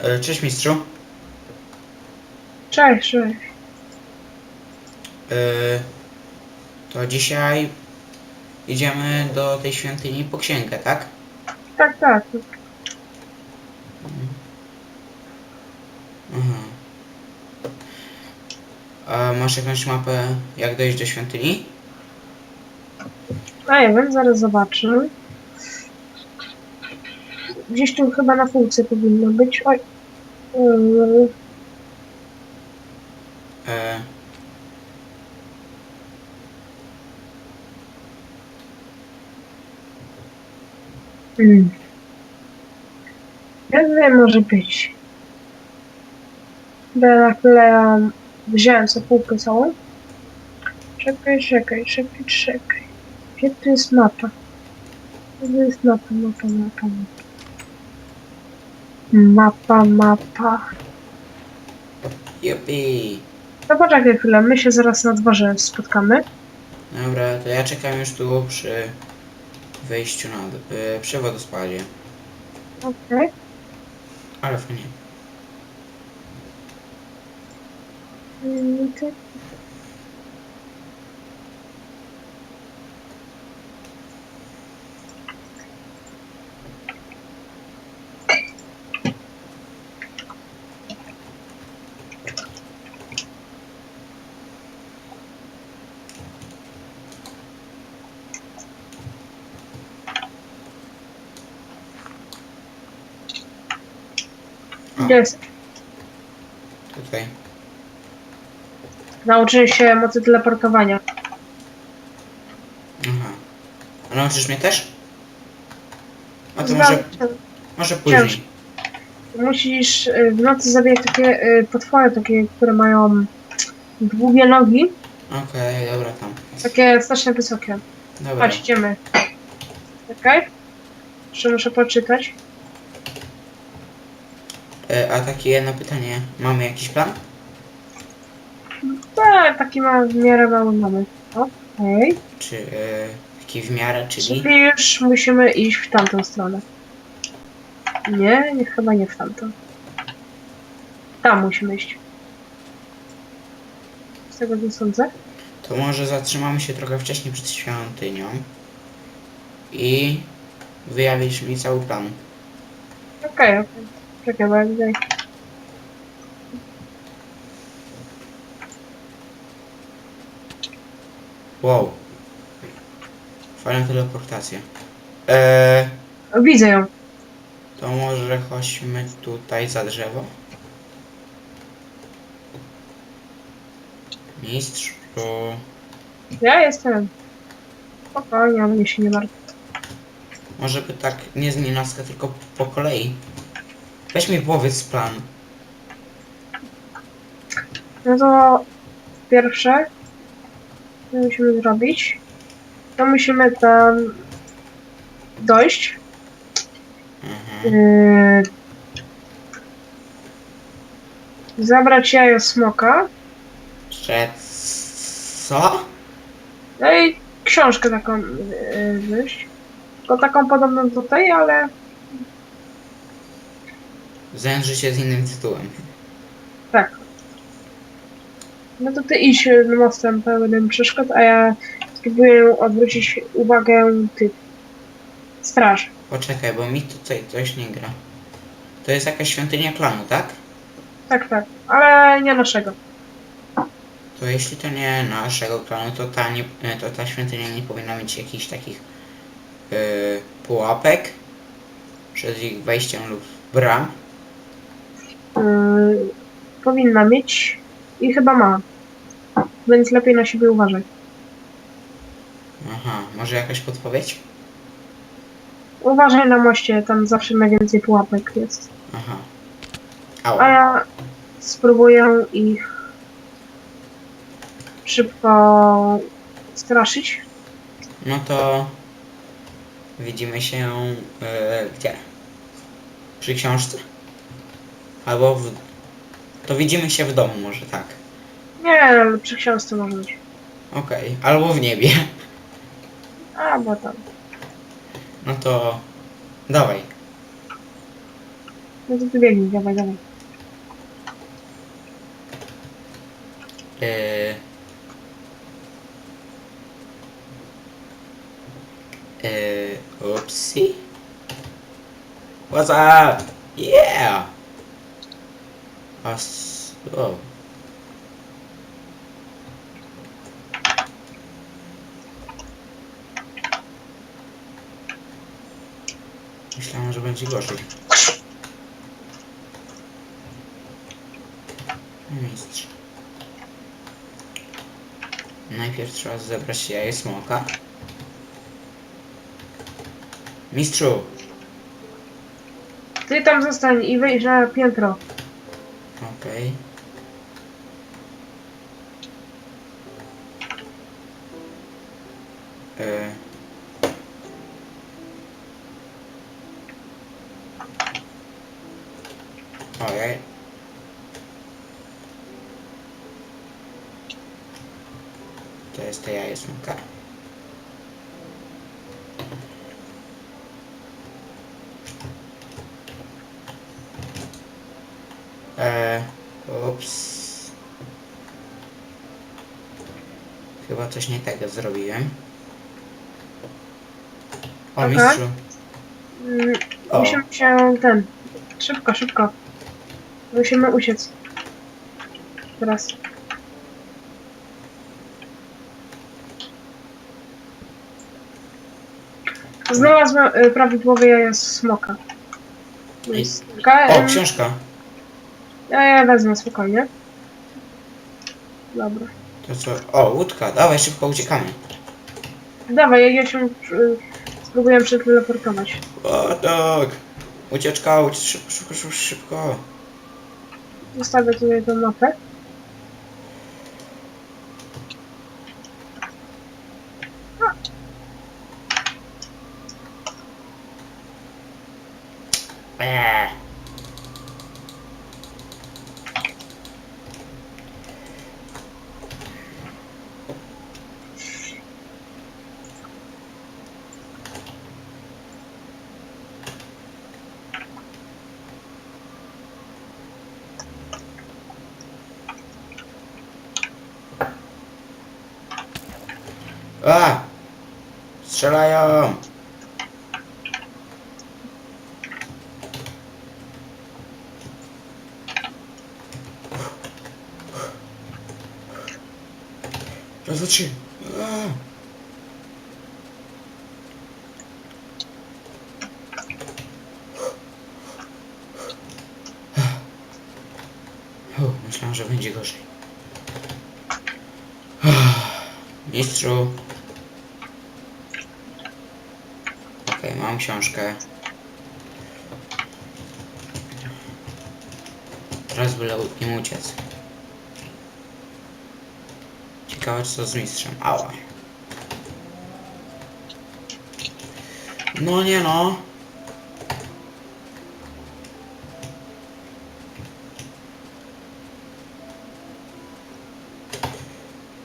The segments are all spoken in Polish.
E, Cześć mistrzu. Cześć, cześć. E, To dzisiaj idziemy do tej świątyni po księgę, tak? Tak, tak. Mhm. A masz jakąś mapę, jak dojść do świątyni? A nie wiem, zaraz zobaczę. Gdzieś tu chyba na półce powinno być. Oj. Yy, E, Hmm. Ja wiem, może być. Bo na chwilę wziąłem sobie półkę całą. Czekaj, czekaj, czekaj, czekaj. Gdzie tu jest mapa? Gdzie tu jest mapa, mapa, mapa, mapa. Mapa, mapa. jupi. No poczekaj chwilę, my się zaraz na dworze spotkamy. Dobra, to ja czekam już tu przy wejściu na e, przy wodospadzie. Okej. Ale fajnie. Mm, to- jest? tutaj. Nauczyłem się mocy teleportowania. Aha. A nauczysz mnie też? A to Znam- może, może później. Musisz y, w nocy zabijać takie y, potwory, takie, które mają długie nogi, Okej, dobra tam. takie strasznie wysokie. Dobra. Chodź, idziemy. Czekaj. Jeszcze muszę poczytać. E, a takie jedno pytanie. Mamy jakiś plan? Tak, taki ma w miarę mały mamy. Okej. Czy e, taki w miarę, czyli? Czyli już musimy iść w tamtą stronę. Nie, nie chyba nie w tamtą. Tam musimy iść. Z tego co sądzę. To może zatrzymamy się trochę wcześniej przed świątynią i wyjawisz mi cały plan. Okej, okej. Czekaj, bo ja tutaj... Wow. Fajna teleportacja. Eee, O, Widzę ją. to może chodźmy tutaj za drzewo. Mistrz, to Ja jestem. Spokojnie, ale mnie się nie martw. może by tak nie z nienacka, tylko po kolei. Weź mi powiedz plan. No to pierwsze, co musimy zrobić, to musimy tam dojść. Mhm. Yy, zabrać jajo smoka. Że co? No i książkę taką yy, wziąć. Tylko taką podobną do tej, ale Zajęży się z innym tytułem. tak. No to ty idź yy, mostem pełnym przeszkód, a ja spróbuję odwrócić uwagę tych straży. Poczekaj, bo mi tutaj coś nie gra. To jest jakaś świątynia klanu, tak? Tak, tak, ale nie naszego. To jeśli to nie naszego klanu, to ta, nie, e, to ta świątynia nie powinna mieć jakichś takich yy, pułapek przed ich wejściem lub bram. Powinna mieć i chyba ma. Więc lepiej na siebie uważaj. Aha, może jakaś podpowiedź? Uważaj na moście, tam zawsze najwięcej pułapek jest. Aha. A Ała. ja spróbuję ich szybko straszyć. No to widzimy się yy, gdzie? Przy książce? Albo w... To widzimy się w domu może tak. Nie, ale przy książce może być. Okej. Albo w niebie. A, bo tam. No to dawaj. No to ty biegnij, dawaj, dawaj. Yy... Yy... Upsi? What's up? Yeah! As... O. Myślałem, że będzie gorzej. Mistrz. Najpierw trzeba zebrać jaje smoka. Mistrzu! Ty tam zostań i wejdź na piętro. Okej. E. Ojej. To jest to. Eee, ups. Chyba coś nie tego zrobiłem. O, Aha. mistrzu. Mm, O. Musimy się ten. Szybko, szybko. Musimy uciec. Teraz. Znalazłem y, prawidłowe jaja z smoka. Jest taka, O, em, książka. Ja je wezmę spokojnie. Dobra. To co? O, łódka. Dawaj, szybko uciekamy. Dawaj, ja się y, spróbuję przeteleportować. O, tak. Ucieczka, ucieczka. Szybko, szybko, szybko. Zostawię tutaj tę mapę. Eee. A! Strzelają! Raz, dwa, trzy. Myślałem, że będzie gorzej. Mistrzu. Mam książkę. Teraz byle im uciec. Ciekawe co z mistrzem. Ała. No nie no.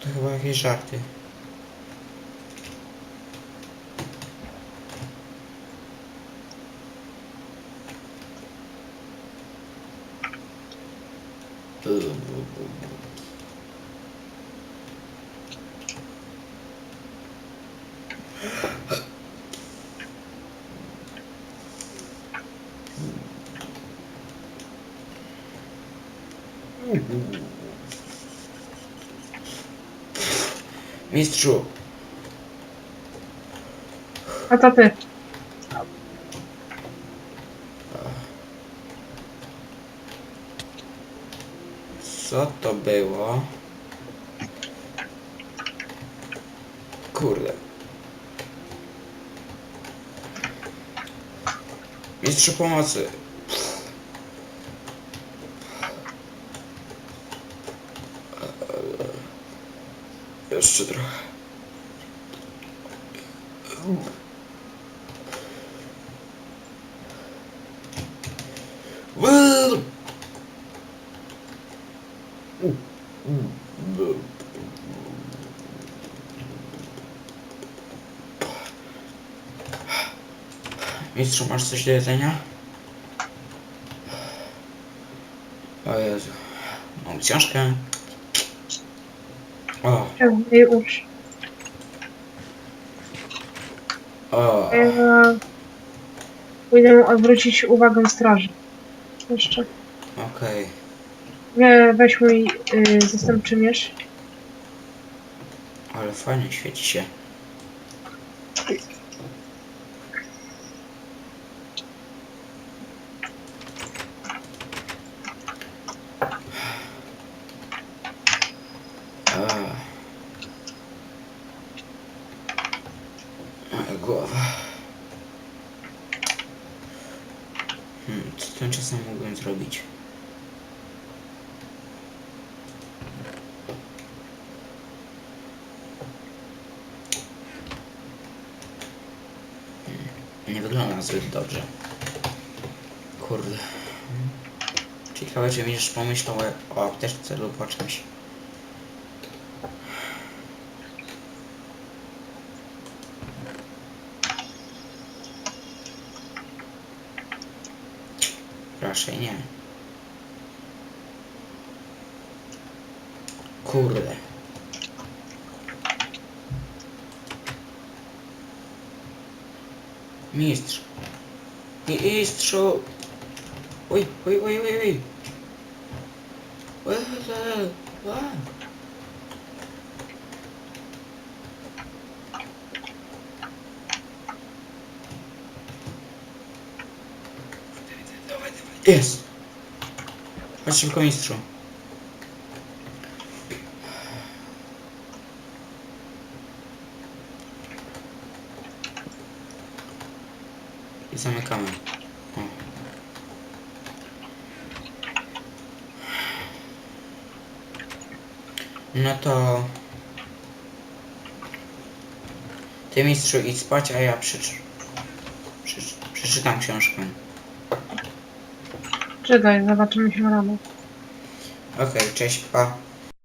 To chyba jakieś żarty. Mistrzu, A to ty. co to było? Kurde. Mistrzu pomocy. Jeszcze trochę. Mistrzu, masz coś do jedzenia? O Jezu. Mam książkę. O, ucz? o. Ja pójdę odwrócić uwagę straży. Jeszcze. Okej. Nie, weź mój y, zastępczy miecz. Ale fajnie świeci się. Eee. Moja głowa. Hmm, co tym czasem mógłbym zrobić? Nie wygląda zbyt dobrze. Kurde. Ciekawe, czy będziesz pomyślał o apteczce lub o czymś. Raczej nie. Kurde. Mistrz. Mistrzu. Oj, oj, oj, oj, oj. Jest. Chodź szybko, mistrzu. I zamykamy. O. No to... Ty mistrzu idź spać, a ja przecz... Przecz... przeczytam książkę. Czekaj, zobaczymy się rano. Okej, cześć, pa.